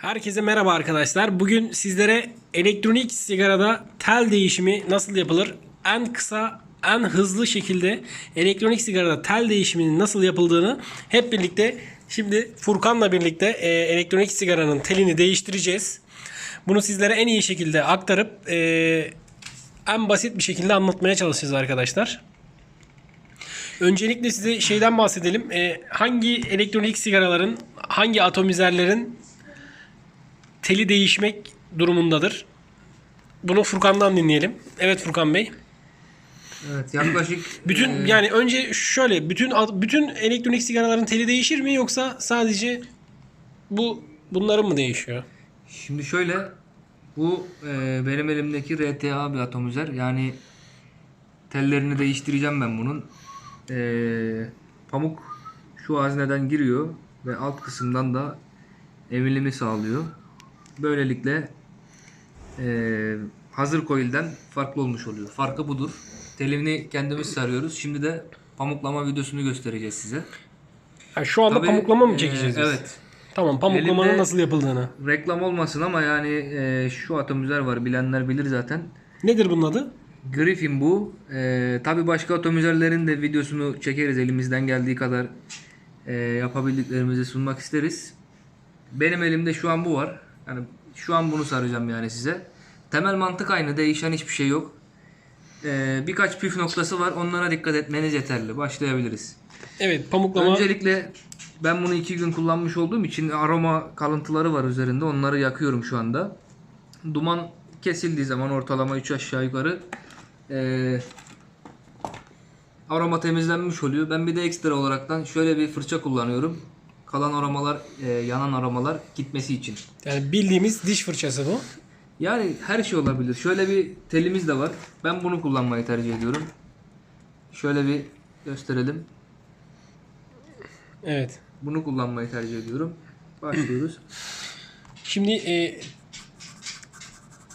Herkese merhaba arkadaşlar. Bugün sizlere elektronik sigarada tel değişimi nasıl yapılır? En kısa, en hızlı şekilde elektronik sigarada tel değişiminin nasıl yapıldığını hep birlikte şimdi Furkan'la birlikte e, elektronik sigaranın telini değiştireceğiz. Bunu sizlere en iyi şekilde aktarıp e, en basit bir şekilde anlatmaya çalışacağız arkadaşlar. Öncelikle size şeyden bahsedelim. E, hangi elektronik sigaraların, hangi atomizerlerin teli değişmek durumundadır. Bunu Furkan'dan dinleyelim. Evet Furkan Bey. Evet yaklaşık Bütün e, yani önce şöyle bütün bütün elektronik sigaraların teli değişir mi yoksa sadece bu bunların mı değişiyor? şimdi şöyle bu e, benim elimdeki RTA bir atomizer yani tellerini değiştireceğim ben bunun. E, pamuk şu hazneden giriyor ve alt kısımdan da emilimi sağlıyor. Böylelikle e, hazır coil'den farklı olmuş oluyor. Farkı budur. Telini kendimiz sarıyoruz. Şimdi de pamuklama videosunu göstereceğiz size. Ha, şu anda Tabii, pamuklama mı e, çekeceğiz biz? Evet. Tamam pamuklamanın Elimde- nasıl yapıldığını. Reklam olmasın ama yani e, şu atomizer var bilenler bilir zaten. Nedir bunun adı? Griffin bu. E, Tabi başka atomizerlerin de videosunu çekeriz elimizden geldiği kadar e, yapabildiklerimizi sunmak isteriz. Benim elimde şu an bu var. Yani şu an bunu saracağım yani size. Temel mantık aynı değişen hiçbir şey yok. E, birkaç püf noktası var onlara dikkat etmeniz yeterli. Başlayabiliriz. Evet pamuklama. Öncelikle ben bunu iki gün kullanmış olduğum için aroma kalıntıları var üzerinde. Onları yakıyorum şu anda. Duman kesildiği zaman ortalama 3 aşağı yukarı eee, aroma temizlenmiş oluyor. Ben bir de ekstra olaraktan şöyle bir fırça kullanıyorum. Kalan aromalar, eee, yanan aromalar gitmesi için. Yani bildiğimiz diş fırçası bu. Yani her şey olabilir. Şöyle bir telimiz de var. Ben bunu kullanmayı tercih ediyorum. Şöyle bir gösterelim. Evet. Bunu kullanmayı tercih ediyorum. Başlıyoruz. Şimdi e,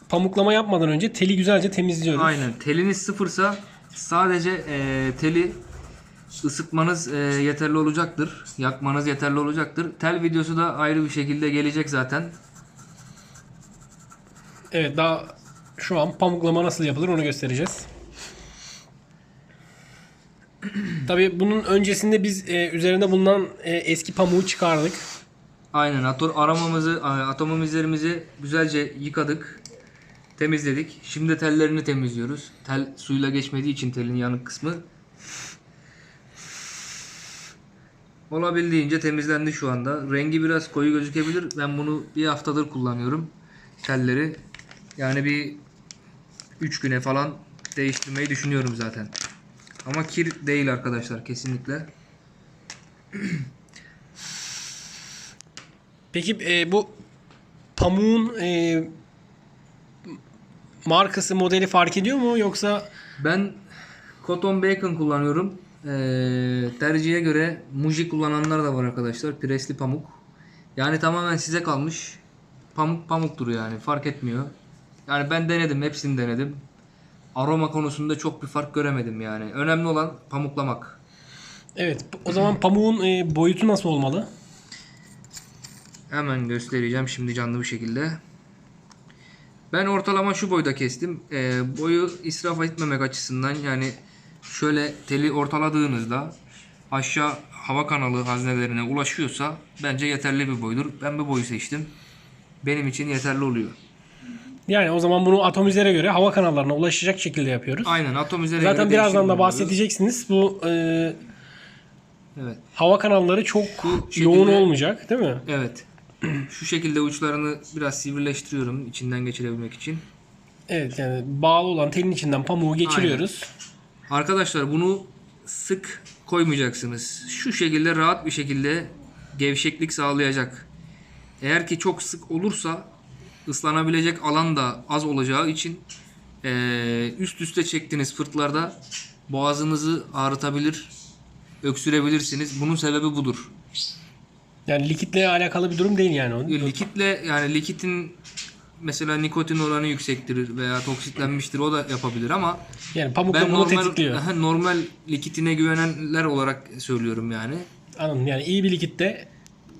pamuklama yapmadan önce teli güzelce temizliyoruz. Aynen. Teliniz sıfırsa sadece e, teli ısıtmanız e, yeterli olacaktır. Yakmanız yeterli olacaktır. Tel videosu da ayrı bir şekilde gelecek zaten. Evet daha şu an pamuklama nasıl yapılır onu göstereceğiz. Tabii bunun öncesinde biz e, üzerinde bulunan e, eski pamuğu çıkardık. Aynen. Ator aramamızı, atomimizlerimizi güzelce yıkadık. Temizledik. Şimdi tellerini temizliyoruz. Tel suyla geçmediği için telin yanık kısmı. Olabildiğince temizlendi şu anda. Rengi biraz koyu gözükebilir. Ben bunu bir haftadır kullanıyorum. Telleri. Yani bir 3 güne falan değiştirmeyi düşünüyorum zaten. Ama kir değil arkadaşlar kesinlikle. Peki e, bu pamuğun e, markası modeli fark ediyor mu yoksa Ben Cotton Bacon kullanıyorum. Ee, tercihe göre Muji kullananlar da var arkadaşlar. Presli pamuk. Yani tamamen size kalmış. Pamuk pamuktur yani. Fark etmiyor. Yani ben denedim. Hepsini denedim. Aroma konusunda çok bir fark göremedim yani. Önemli olan pamuklamak. evet o zaman pamuğun e, boyutu nasıl olmalı? Hemen göstereceğim şimdi canlı bir şekilde. Ben ortalama şu boyda kestim. Ee, boyu israf etmemek açısından yani şöyle teli ortaladığınızda aşağı hava kanalı haznelerine ulaşıyorsa bence yeterli bir boydur. Ben bu boyu seçtim. Benim için yeterli oluyor. Yani o zaman bunu atomizere göre hava kanallarına ulaşacak şekilde yapıyoruz. Aynen atom üzerine Zaten göre birazdan değişim da bahsedeceksiniz. Bu e, Evet. hava kanalları çok şekilde- yoğun olmayacak değil mi? Evet. Şu şekilde uçlarını biraz sivrileştiriyorum içinden geçirebilmek için. Evet yani bağlı olan telin içinden pamuğu geçiriyoruz. Arkadaşlar bunu sık koymayacaksınız. Şu şekilde rahat bir şekilde gevşeklik sağlayacak. Eğer ki çok sık olursa ıslanabilecek alan da az olacağı için üst üste çektiğiniz fırtlarda boğazınızı ağrıtabilir, öksürebilirsiniz. Bunun sebebi budur. Yani likitle alakalı bir durum değil yani o. Likitle yani likitin mesela nikotin oranı yüksektir veya toksitlenmiştir o da yapabilir ama Yani pamuk da ben normal, tetikliyor. Normal likitine güvenenler olarak söylüyorum yani. Anladım. Yani iyi bir likitte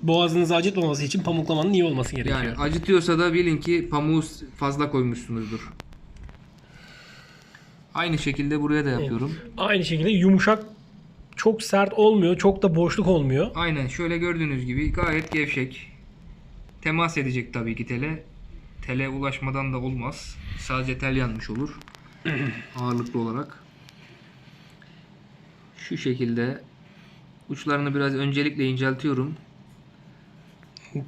boğazınızı acıtmaması için pamuklamanın iyi olması gerekiyor. Yani acıtıyorsa da bilin ki pamuğu fazla koymuşsunuzdur. Aynı şekilde buraya da yapıyorum. Aynı şekilde yumuşak çok sert olmuyor. Çok da boşluk olmuyor. Aynen şöyle gördüğünüz gibi gayet gevşek. Temas edecek tabii ki tele. Tele ulaşmadan da olmaz. Sadece tel yanmış olur. Ağırlıklı olarak. Şu şekilde uçlarını biraz öncelikle inceltiyorum.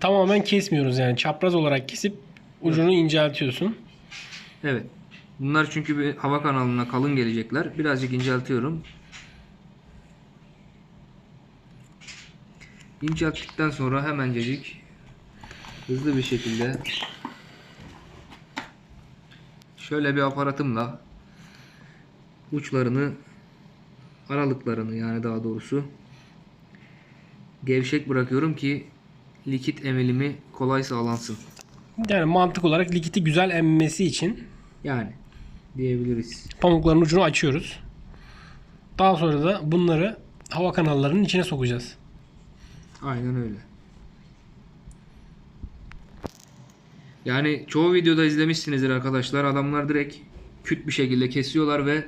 Tamamen kesmiyoruz yani. Çapraz olarak kesip ucunu inceltiyorsun. Evet. Bunlar çünkü bir hava kanalına kalın gelecekler. Birazcık inceltiyorum. İncelttikten sonra hemencecik hızlı bir şekilde şöyle bir aparatımla uçlarını aralıklarını yani daha doğrusu gevşek bırakıyorum ki likit emilimi kolay sağlansın. Yani mantık olarak likiti güzel emmesi için Yani diyebiliriz. pamukların ucunu açıyoruz. Daha sonra da bunları hava kanallarının içine sokacağız. Aynen öyle. Yani çoğu videoda izlemişsinizdir arkadaşlar. Adamlar direkt küt bir şekilde kesiyorlar ve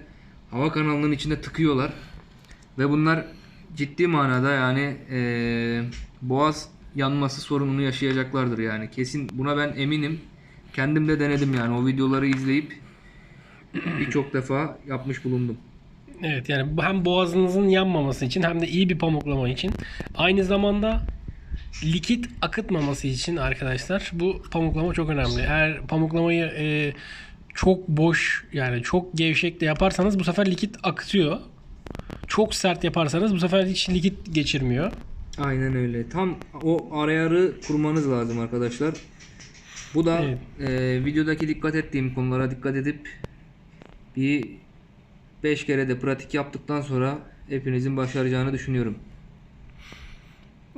hava kanalının içinde tıkıyorlar. Ve bunlar ciddi manada yani eee, boğaz yanması sorununu yaşayacaklardır yani. Kesin buna ben eminim. Kendim de denedim yani o videoları izleyip birçok defa yapmış bulundum. Evet yani hem boğazınızın yanmaması için hem de iyi bir pamuklama için aynı zamanda likit akıtmaması için arkadaşlar bu pamuklama çok önemli. Eğer pamuklamayı e, çok boş yani çok gevşek de yaparsanız bu sefer likit akıtıyor. Çok sert yaparsanız bu sefer hiç likit geçirmiyor. Aynen öyle. Tam o arayarı kurmanız lazım arkadaşlar. Bu da Evet. e, videodaki dikkat ettiğim konulara dikkat edip bir 5 kere de pratik yaptıktan sonra hepinizin başaracağını düşünüyorum.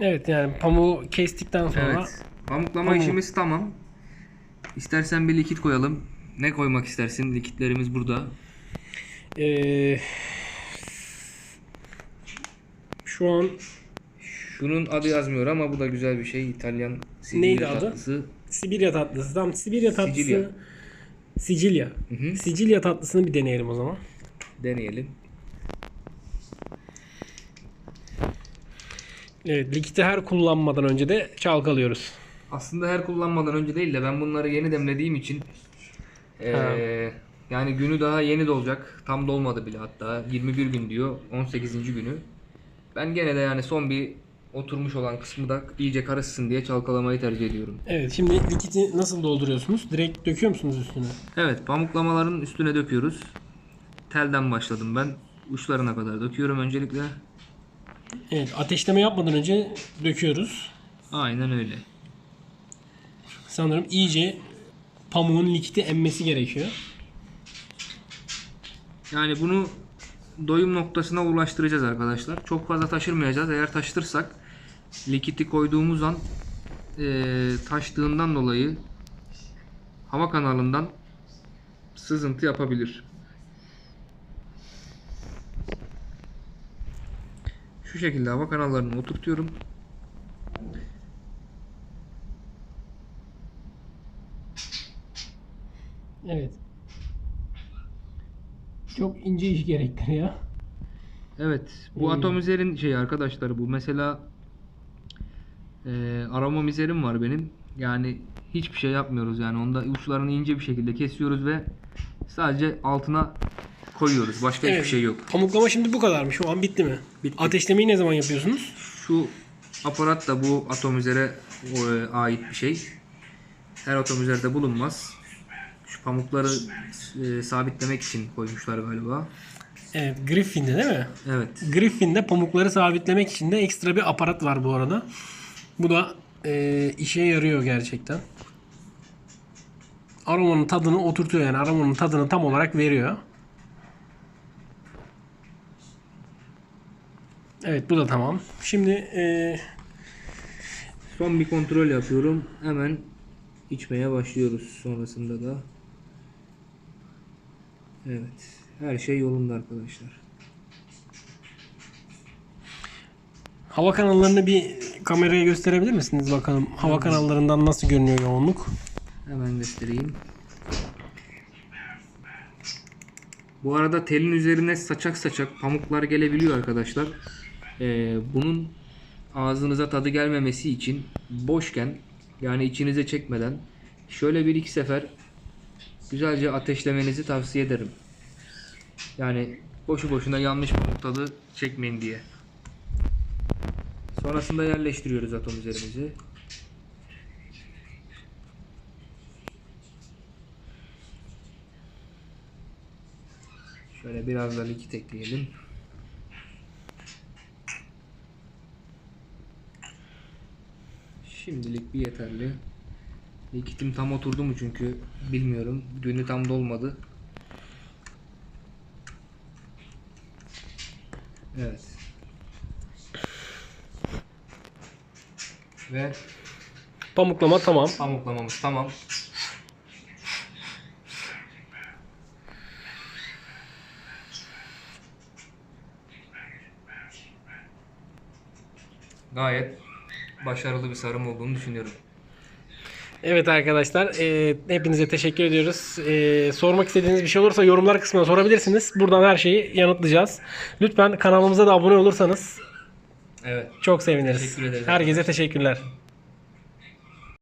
Evet yani pamuğu kestikten sonra Evet. Pamuklama Pamuk. işimiz tamam. İstersen bir likit koyalım. Ne koymak istersin? Likitlerimiz burada. e, şu an Şunun adı yazmıyor ama bu da güzel bir şey. İtalyan Sicilya Neydi adı? tatlısı. Sibirya tatlısı. Tamam Sibirya tatlısı. Sicilya. Sicilya. hı. Sicilya tatlısını bir deneyelim o zaman. Deneyelim. Evet, likiti her kullanmadan önce de çalkalıyoruz. Aslında her kullanmadan önce değil de ben bunları yeni demlediğim için Ha. yani günü daha yeni dolacak. Tam dolmadı bile hatta. 21 gün diyor. 18. günü. Ben gene de yani son bir oturmuş olan kısmı da iyice karışsın diye çalkalamayı tercih ediyorum. Evet, şimdi likiti nasıl dolduruyorsunuz? Direkt döküyor musunuz üstüne? Evet pamuklamaların üstüne döküyoruz. Telden başladım ben. Uçlarına kadar döküyorum öncelikle. Evet, ateşleme yapmadan önce döküyoruz. Aynen öyle. Sanırım iyice pamuğun likiti emmesi gerekiyor. Yani bunu doyum noktasına ulaştıracağız arkadaşlar. Çok fazla taşırmayacağız. Eğer taşıtırsak likiti koyduğumuz an eee, taştığından dolayı hava kanalından sızıntı yapabilir. Şu şekilde hava kanallarını oturtuyorum. Evet. Çok ince iş gerektiriyor. Evet. Bu Hmm. atomizerin şeyi arkadaşlar bu. Mesela e, aromomizerim var benim. Yani hiçbir şey yapmıyoruz yani. Onda uçlarını ince bir şekilde kesiyoruz ve sadece altına koyuyoruz. Başka Evet. hiçbir şey yok. Pamuklama şimdi bu kadarmış. Şu an bitti mi? Bitti. Ateşlemeyi ne zaman yapıyorsunuz? Şu aparat da bu atomizere e, ait bir şey. Her atomizerde bulunmaz. Şu pamukları e, sabitlemek için koymuşlar galiba. Evet, Griffin'de değil mi? Evet. Griffin'de pamukları sabitlemek için de ekstra bir aparat var bu arada. Bu da e, işe yarıyor gerçekten. Aromanın tadını oturtuyor yani aromanın tadını tam olarak veriyor. Evet bu da tamam. Şimdi e, Son bir kontrol yapıyorum. Hemen içmeye başlıyoruz sonrasında da. Evet. Her şey yolunda arkadaşlar. Hava kanallarını bir kameraya gösterebilir misiniz bakalım? Hava kanallarından nasıl görünüyor yoğunluk? Hemen göstereyim. Bu arada telin üzerine saçak saçak pamuklar gelebiliyor arkadaşlar. Ee, bunun ağzınıza tadı gelmemesi için boşken yani içinize çekmeden şöyle bir iki sefer güzelce ateşlemenizi tavsiye ederim. Yani boşu boşuna yanlış pamuk tadı çekmeyin diye. Sonrasında yerleştiriyoruz atomizerimizi. Şöyle biraz da likit ekleyelim. Şimdilik bir yeterli. Likitim tam oturdu mu çünkü bilmiyorum. Dünü tam dolmadı. Evet. Ve Pamuklama tamam. pamuklamamız tamam. Gayet başarılı bir sarım olduğunu düşünüyorum. Evet arkadaşlar e, hepinize teşekkür ediyoruz. E, sormak istediğiniz bir şey olursa yorumlar kısmına sorabilirsiniz. Buradan her şeyi yanıtlayacağız. Lütfen kanalımıza da abone olursanız Evet. çok seviniriz. Teşekkür ederiz Herkese teşekkürler.